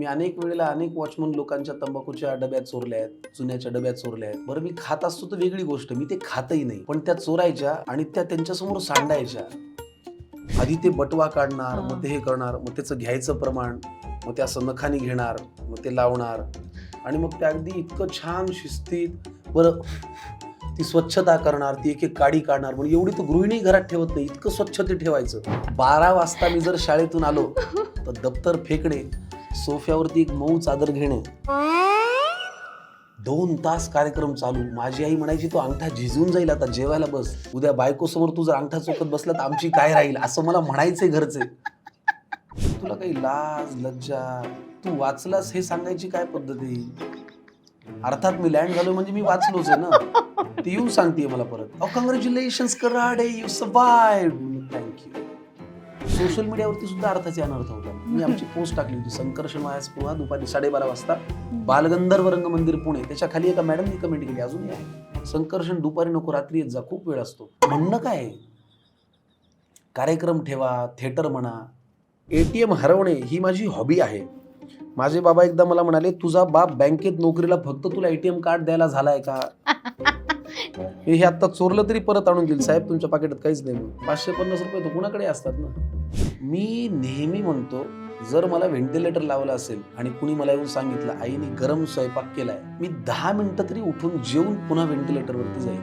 मी अनेक वेळेला अनेक वॉचमन लोकांच्या तंबाखूच्या डब्यात चोरल्या आहेत चुन्याच्या डब्यात चोरल्या आहेत. बरं मी खात असतो तर वेगळी गोष्ट मी ते खातही नाही. पण त्या चोरायच्या आणि त्या त्यांच्यासमोर सांडायच्या. आधी ते बटवा काढणार मग ते हे करणार मग त्याचं घ्यायचं प्रमाण मग ते असं नखानी घेणार मग ते लावणार. आणि मग ते अगदी इतकं छान शिस्तीत बरं ती स्वच्छता करणार ती एक एक काडी काढणार म्हणजे एवढी तर गृहिणी घरात ठेवत नाही इतकं स्वच्छ ते ठेवायचं. बारा वाजता मी जर शाळेतून आलो तर दप्तर फेकणे सोफ्यावरती एक मऊ चादर घेणे. दोन तास कार्यक्रम चालू. माझी आई म्हणायची तो अंगठा झिजून जाईल आता जेवायला बस. उद्या बायको समोर तू जर अंगठा चोकत बसला तर आमची काय राहील? असं मला म्हणायचंय घरचे. तुला काही लाज लज्जा? तू वाचलास हे सांगायची काय पद्धती अर्थात मी लँड झालो म्हणजे मी वाचलोच आहे ना? ती येऊन सांगते मला परत. अहो congratulation Karade you survive thank you social मीडियावरती सुद्धा अर्थाचे अनर्थ होतात. मी आमची पोस्ट टाकली होती संकर्षण पोहा दुपारी साडेबारा वाजता. बालगंधर्व रंग मंदिर पुणे त्याच्याखाली एका मॅडमनी कमेंट केली अजूनही आहे. संकर्षण दुपारी नको रात्री येत जा खूप वेळ असतो. म्हणणं काय? कार्यक्रम ठेवा थिएटर म्हणा एटीएम हरवणे ही माझी हॉबी आहे. माझे बाबा एकदा मला म्हणाले तुझा बाप बँकेत नोकरीला फक्त तुला एटीएम कार्ड द्यायला झालाय का? मी हे आता चोरलं तरी परत आणून देईल. साहेब तुमच्या पाकिटात काहीच नाही म्हणून. पाचशे पन्नास रुपये तर कुणाकडे असतात ना? मी नेहमी म्हणतो जर मला व्हेंटिलेटर लावलं असेल आणि कुणी मला येऊन सांगितलं आईने गरम स्वयंपाक केलाय मी दहा मिनिटं तरी उठून जेवून पुन्हा व्हेंटिलेटरवरती जाईल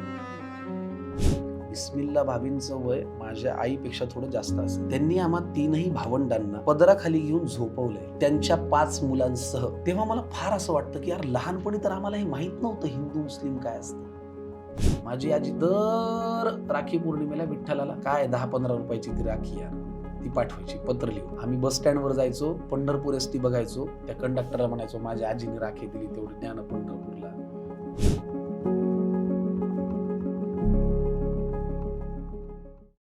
बिस्मिल्ला भाभींचं वय माझ्या आईपेक्षा थोडं जास्त असेल. त्यांनी आम्हा तीनही भावंडांना पदराखाली घेऊन झोपवलंय. त्यांच्या पाच मुलांसह. तेव्हा मला फार असं वाटतं की यार लहानपणी तर आम्हाला हे माहीत नव्हतं हिंदू मुस्लिम काय असतं. माझी आजी दर राखी पौर्णिमेला विठ्ठलाला काय दहा पंधरा रुपयाची ती राखी यार ती पाठवायची पत्र लिहून. आम्ही बस स्टँडवर जायचो पंढरपूर एस टी बघायचो त्या कंडक्टरला म्हणायचो माझ्या आजीने राखी दिली तेवढी ज्ञान पंढरपूरला